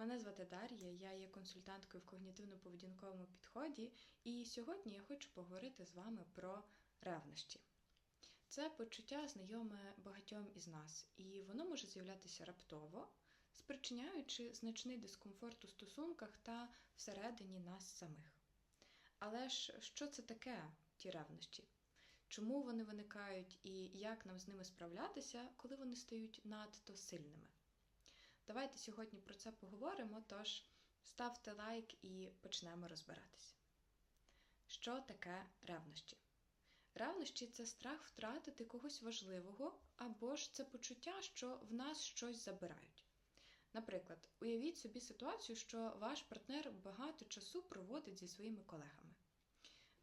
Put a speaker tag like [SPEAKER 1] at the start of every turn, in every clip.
[SPEAKER 1] Мене звати Дар'я, я є консультанткою в когнітивно-поведінковому підході, і сьогодні я хочу поговорити з вами про ревнощі. Це почуття знайоме багатьом із нас, і воно може з'являтися раптово, спричиняючи значний дискомфорт у стосунках та всередині нас самих. Але ж що це таке, ті ревнощі? Чому вони виникають і як нам з ними справлятися, коли вони стають надто сильними? Давайте сьогодні про це поговоримо, тож ставте лайк і почнемо розбиратися. Що таке ревнощі? Ревнощі це страх втратити когось важливого, або ж це почуття, що в нас щось забирають. Наприклад, уявіть собі ситуацію, що ваш партнер багато часу проводить зі своїми колегами.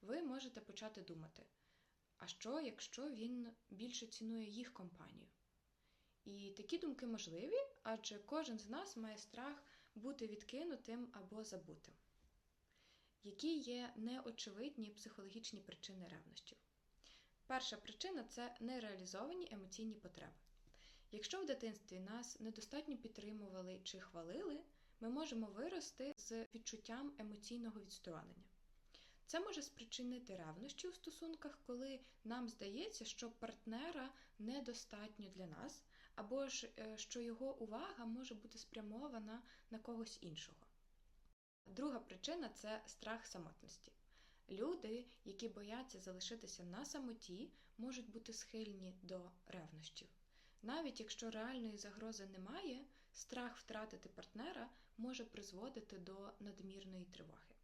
[SPEAKER 1] Ви можете почати думати, а що, якщо він більше цінує їх компанію? І такі думки можливі, адже кожен з нас має страх бути відкинутим або забутим. Які є неочевидні психологічні причини ревнощів? Перша причина це нереалізовані емоційні потреби. Якщо в дитинстві нас недостатньо підтримували чи хвалили, ми можемо вирости з відчуттям емоційного відсторонення. Це може спричинити ревнощі у стосунках, коли нам здається, що партнера недостатньо для нас, або ж е, що його увага може бути спрямована на когось іншого. Друга причина це страх самотності. Люди, які бояться залишитися на самоті, можуть бути схильні до ревнощів. Навіть якщо реальної загрози немає, страх втратити партнера може призводити до надмірної тривоги.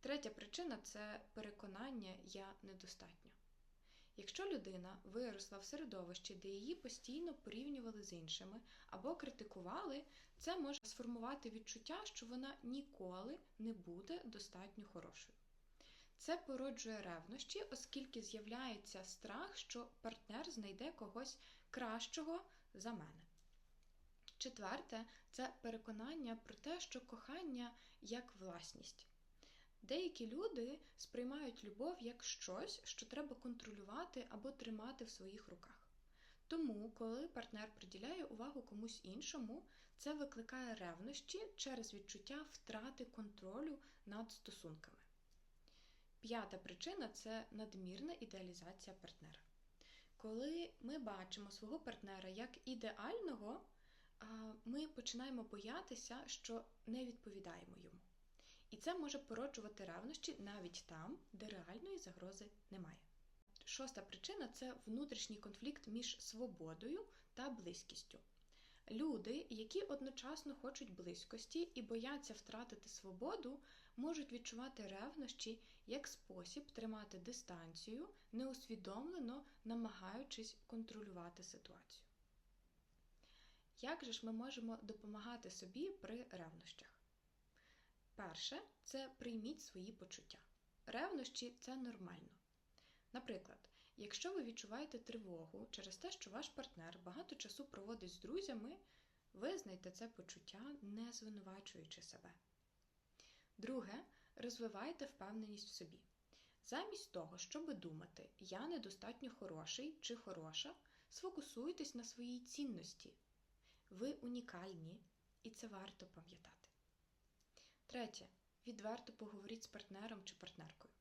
[SPEAKER 1] Третя причина це переконання я недостатньо. Якщо людина виросла в середовищі, де її постійно порівнювали з іншими або критикували, це може сформувати відчуття, що вона ніколи не буде достатньо хорошою. Це породжує ревнощі, оскільки з'являється страх, що партнер знайде когось кращого за мене. Четверте це переконання про те, що кохання як власність. Деякі люди сприймають любов як щось, що треба контролювати або тримати в своїх руках. Тому, коли партнер приділяє увагу комусь іншому, це викликає ревнощі через відчуття втрати контролю над стосунками. П'ята причина це надмірна ідеалізація партнера. Коли ми бачимо свого партнера як ідеального, ми починаємо боятися, що не відповідаємо йому. І це може породжувати ревнощі навіть там, де реальної загрози немає. Шоста причина це внутрішній конфлікт між свободою та близькістю. Люди, які одночасно хочуть близькості і бояться втратити свободу, можуть відчувати ревнощі як спосіб тримати дистанцію, неусвідомлено намагаючись контролювати ситуацію. Як же ж ми можемо допомагати собі при ревнощах? Перше, це прийміть свої почуття. Ревнощі це нормально. Наприклад, якщо ви відчуваєте тривогу через те, що ваш партнер багато часу проводить з друзями, визнайте це почуття, не звинувачуючи себе. Друге, розвивайте впевненість в собі. Замість того, щоб думати, я недостатньо хороший чи хороша, сфокусуйтесь на своїй цінності. Ви унікальні, і це варто пам'ятати. Третє. Відверто поговоріть з партнером чи партнеркою.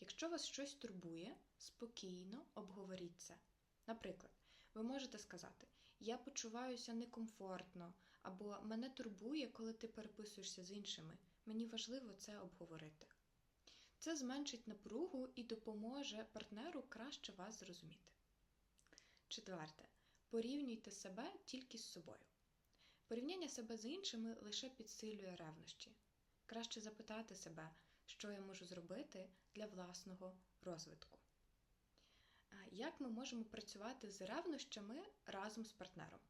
[SPEAKER 1] Якщо вас щось турбує, спокійно обговоріть це. Наприклад, ви можете сказати: Я почуваюся некомфортно, або мене турбує, коли ти переписуєшся з іншими. Мені важливо це обговорити. Це зменшить напругу і допоможе партнеру краще вас зрозуміти. Четверте. Порівнюйте себе тільки з собою. Порівняння себе з іншими лише підсилює ревнощі. Краще запитати себе, що я можу зробити для власного розвитку. Як ми можемо працювати з ревнощами разом з партнером?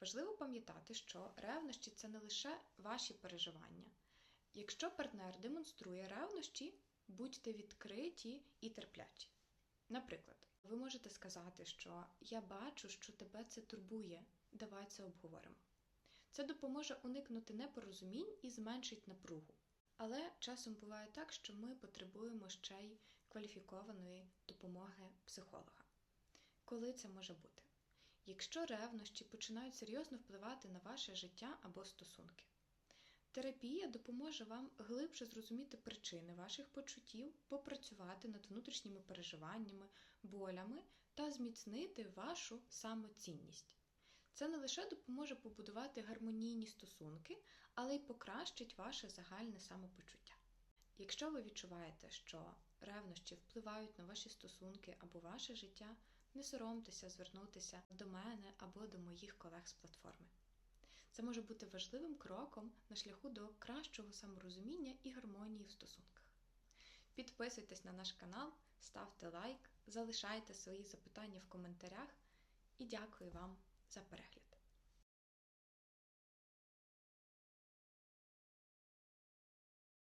[SPEAKER 1] Важливо пам'ятати, що ревнощі це не лише ваші переживання. Якщо партнер демонструє ревнощі, будьте відкриті і терплячі. Наприклад, ви можете сказати, що я бачу, що тебе це турбує, давай це обговоримо. Це допоможе уникнути непорозумінь і зменшить напругу. Але часом буває так, що ми потребуємо ще й кваліфікованої допомоги психолога. Коли це може бути? якщо ревнощі починають серйозно впливати на ваше життя або стосунки. Терапія допоможе вам глибше зрозуміти причини ваших почуттів, попрацювати над внутрішніми переживаннями, болями та зміцнити вашу самоцінність. Це не лише допоможе побудувати гармонійні стосунки, але й покращить ваше загальне самопочуття. Якщо ви відчуваєте, що ревнощі впливають на ваші стосунки або ваше життя, не соромтеся звернутися до мене або до моїх колег з платформи. Це може бути важливим кроком на шляху до кращого саморозуміння і гармонії в стосунках. Підписуйтесь на наш канал, ставте лайк, залишайте свої запитання в коментарях і дякую вам за перегляд.